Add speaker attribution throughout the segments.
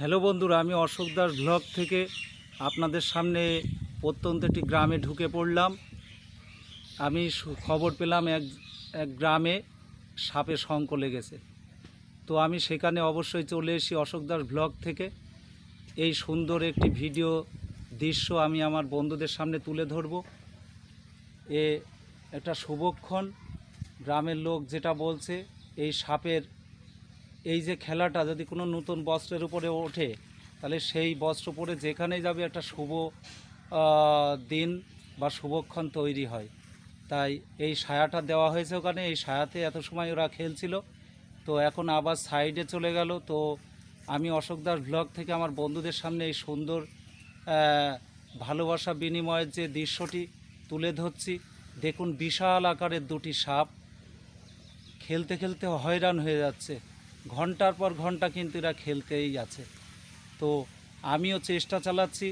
Speaker 1: Hello বন্ধুরা, আমি Ashok Das blog থেকে আপনাদের সামনে প্রত্যন্ত একটি গ্রামে ঢুকে পড়লাম। আমি খবর পেলাম এক এক গ্রামে সাপে শঙ্ক লেগেছে। তো আমি সেখানে অবশ্যই চলে এসেছি অশোক দাস ব্লগ থেকে। এই সুন্দর একটি ভিডিও দৃশ্য আমি আমার বন্ধুদের সামনে তুলে ধরব। এ একটা শুভক্ষণ। গ্রামের লোক যেটা বলছে, এই সাপের এই যে খেলাটা যদি কোনো নতুন বস্ত্রের উপরে ওঠে, তাহলে সেই বস্ত্র পরে যেখানেই যাবে একটা শুভ দিন বা শুভক্ষণ তৈরি হয়। তাই এই সায়াটা দেওয়া হয়েছে ওখানে, এই সায়াতে এত সময় ওরা খেলছিল। তো এখন আবার সাইডে চলে গেল। তো আমি অশোক দাস ব্লগ থেকে আমার বন্ধুদের সামনে এই সুন্দর ভালোবাসা বিনিময়ের যে দৃশ্যটি তুলে ধরছি। দেখুন, বিশাল আকারের দুটি সাপ। খেলতে খেলতে হয়রান হয়ে যাচ্ছে। ঘণ্টার পর ঘণ্টা কিন্তু এরা খেলতেই আছে তো আমিও চেষ্টা চালাচ্ছি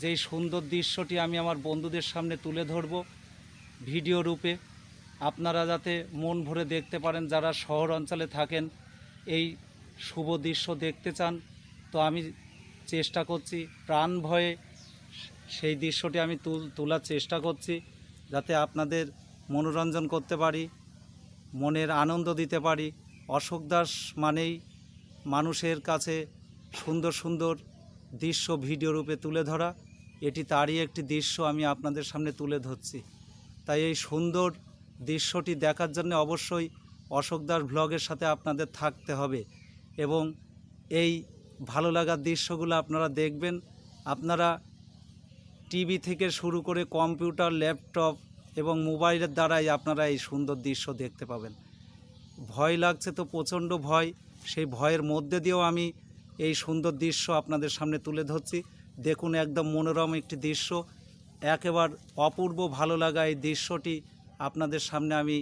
Speaker 1: যে এই সুন্দর দৃশ্যটি আমি আমার বন্ধুদের সামনে তুলে ধরব ভিডিও রূপে। আপনারা যাতে মন ভরে দেখতে পারেন, যারা শহর অঞ্চলে থাকেন, এই শুভ দৃশ্য দেখতে চান, তো আমি চেষ্টা করছি, প্রাণ ভয়ে সেই দৃশ্যটি আমি তুল, তোলার চেষ্টা করছি, যাতে আপনাদের মনোরঞ্জন করতে পারি, মনের আনন্দ দিতে পারি অশোক দাস মানেই মানুষের কাছে সুন্দর সুন্দর দৃশ্য ভিডিও রূপে তুলে ধরা। এটি তারই একটি দৃশ্য আমি আপনাদের সামনে তুলে ধরছি। তাই এই সুন্দর দৃশ্যটি দেখার জন্য অবশ্যই অশোক দাস ব্লগের সাথে আপনাদের থাকতে হবে এবং এই ভালো লাগার দৃশ্যগুলো আপনারা দেখবেন। আপনারা টিভি থেকে শুরু করে কম্পিউটার, ল্যাপটপ এবং মোবাইলের দ্বারাই আপনারা এই সুন্দর দৃশ্য দেখতে পাবেন। ভয় লাগছে তো প্রচণ্ড ভয়। সেই ভয়ের মধ্যে দিয়েও আমি এই সুন্দর দৃশ্য আপনাদের সামনে তুলে ধরছি। দেখুন একদম মনোরম একটি দৃশ্য। একেবার অপূর্ব ভালো লাগা এই দৃশ্যটি আপনাদের সামনে আমি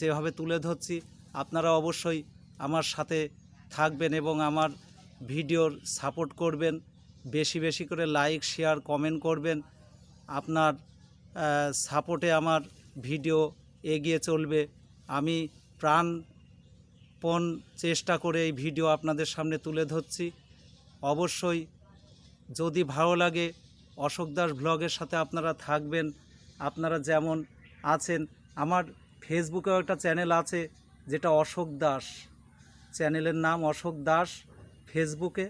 Speaker 1: যেভাবে তুলে ধরছি। আপনারা অবশ্যই আমার সাথে থাকবেন এবং আমার ভিডিওর সাপোর্ট করবেন। বেশি বেশি করে লাইক, শেয়ার, কমেন্ট করবেন। আপনার সাপোর্টে আমার ভিডিও এগিয়ে চলবে। আমি প্রাণপণ চেষ্টা করে এই ভিডিও আপনাদের সামনে তুলে ধরছি। অবশ্যই যদি ভালো লাগে অশোক দাস ব্লগের সাথে আপনারা থাকবেন, আপনারা যেমন আছেন, আমার ফেসবুকেও একটা চ্যানেল আছে যেটা অশোক দাস। চ্যানেলের নাম অশোক দাস ফেসবুকে।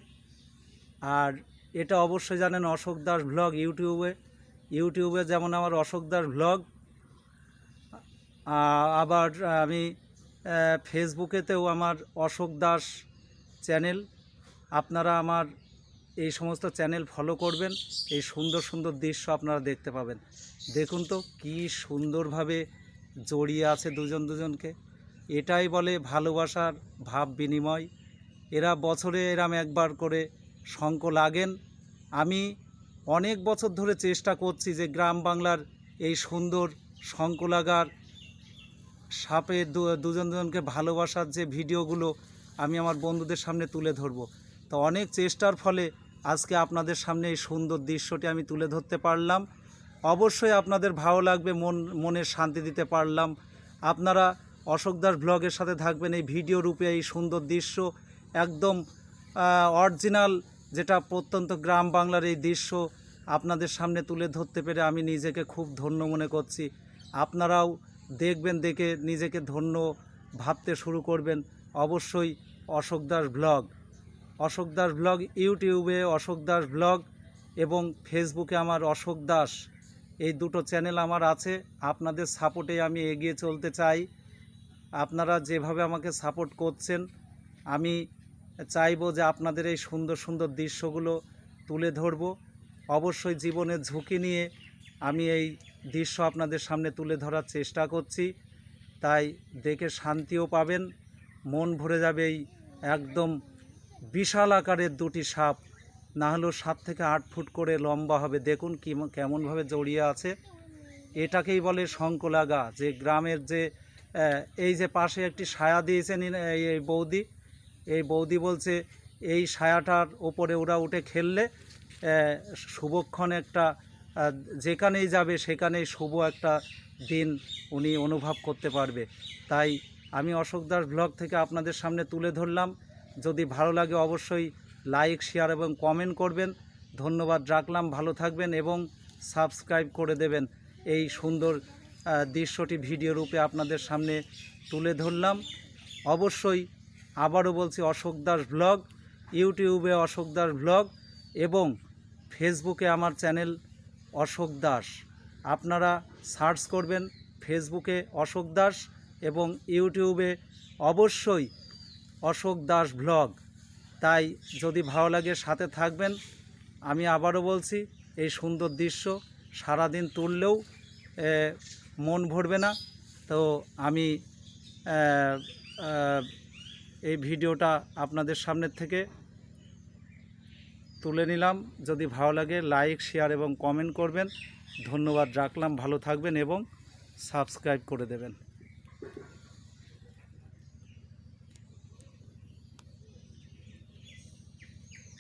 Speaker 1: আর এটা অবশ্যই জানেন অশোক দাস ব্লগ ইউটিউবে। ইউটিউবে যেমন আমার অশোক দাস ব্লগ আবার আমি ফেসবুকেতেও আমার অশোক দাস চ্যানেল। আপনারা আমার এই সমস্ত চ্যানেল ফলো করবেন। এই সুন্দর সুন্দর দৃশ্য আপনারা দেখতে পাবেন। দেখুন তো, কি সুন্দরভাবে জড়িয়ে আছে দুজন দুজনকে। এটাই বলে ভালোবাসার ভাব বিনিময়। এরা বছরে এরাম একবার করে শঙ্ক লাগেন। আমি অনেক বছর ধরে চেষ্টা করছি যে গ্রাম বাংলার এই সুন্দর শঙ্ক লাগার সাপে দুজন দুজনকে ভালোবাসার যে ভিডিওগুলো আমি আমার বন্ধুদের সামনে তুলে ধরব। তো অনেক চেষ্টার ফলে আজকে আপনাদের সামনে এই সুন্দর দৃশ্যটি আমি তুলে ধরতে পারলাম। অবশ্যই আপনাদের ভালো লাগবে, মন মনের শান্তি দিতে পারলাম। আপনারা অশোক দাস ব্লগের সাথে থাকবেন এই ভিডিও রূপে এই সুন্দর দৃশ্য, একদম অরিজিনাল যেটা প্রত্যন্ত গ্রাম বাংলার এই দৃশ্য আপনাদের সামনে তুলে ধরতে পেরে আমি নিজেকে খুব ধন্য মনে করছি। আপনারাও দেখবেন, দেখে নিজেকে ধন্য ভাবতে শুরু করবেন। অবশ্যই অশোক দাস ব্লগ। অশোক দাস ব্লগ ইউটিউবে অশোক দাস ব্লগ এবং ফেসবুকে আমার অশোক দাস। এই দুটো চ্যানেল আমার আছে। আপনাদের সাপোর্টে আমি এগিয়ে চলতে চাই। আপনারা যেভাবে আমাকে সাপোর্ট করছেন, আমি চাইব যে আপনাদের এই সুন্দর সুন্দর দৃশ্যগুলো তুলে ধরবো। অবশ্যই জীবনের ঝুঁকি নিয়ে আমি এই দৃশ্য আপনাদের সামনে তুলে ধরার চেষ্টা করছি। তাই দেখে শান্তিও পাবেন, মন ভরে যাবে এই একদম বিশাল আকারের দুটি সাপ। না হলেও সাত থেকে আট ফুট করে লম্বা হবে। দেখুন কি কেমনভাবে জড়িয়ে আছে। এটাকেই বলে শঙ্কলাগা, যে গ্রামের যে এই যে পাশে একটি সায়া দিয়েছেন এই বৌদি। এই বৌদি বলছে, এই সায়াটার ওপরে ওরা উঠে খেললে শুভক্ষণ একটা যেখানেই যাবে সেখানেই শুভ একটা দিন উনি অনুভব করতে পারবে। তাই আমি অশোক দাস ব্লগ থেকে আপনাদের সামনে তুলে ধরলাম। যদি ভালো লাগে অবশ্যই লাইক, শেয়ার এবং কমেন্ট করবেন। ধন্যবাদ রাখলাম, ভালো থাকবেন এবং সাবস্ক্রাইব করে দেবেন। এই সুন্দর দৃশ্যটি ভিডিও রূপে আপনাদের সামনে তুলে ধরলাম। অবশ্যই আবারও বলছি অশোক দাস ব্লগ, ইউটিউবে অশোক দাস ব্লগ এবং ফেসবুকে আমার চ্যানেল অশোক দাস। আপনারা সার্চ করবেন ফেসবুকে অশোক দাস এবং ইউটিউবে অবশ্যই অশোক দাস ব্লগ। তাই যদি ভালো লাগে সাথে থাকবেন, আমি আবারও বলছি, এই সুন্দর দৃশ্য সারাদিন তুললেও মন ভরবে না। তো আমি এই ভিডিওটা আপনাদের সামনের থেকে তুলে নিলাম। যদি ভালো লাগে লাইক শেয়ার এবং কমেন্ট করবেন। ধন্যবাদ, রাখলাম, ভালো থাকবেন এবং সাবস্ক্রাইব করে দেবেন।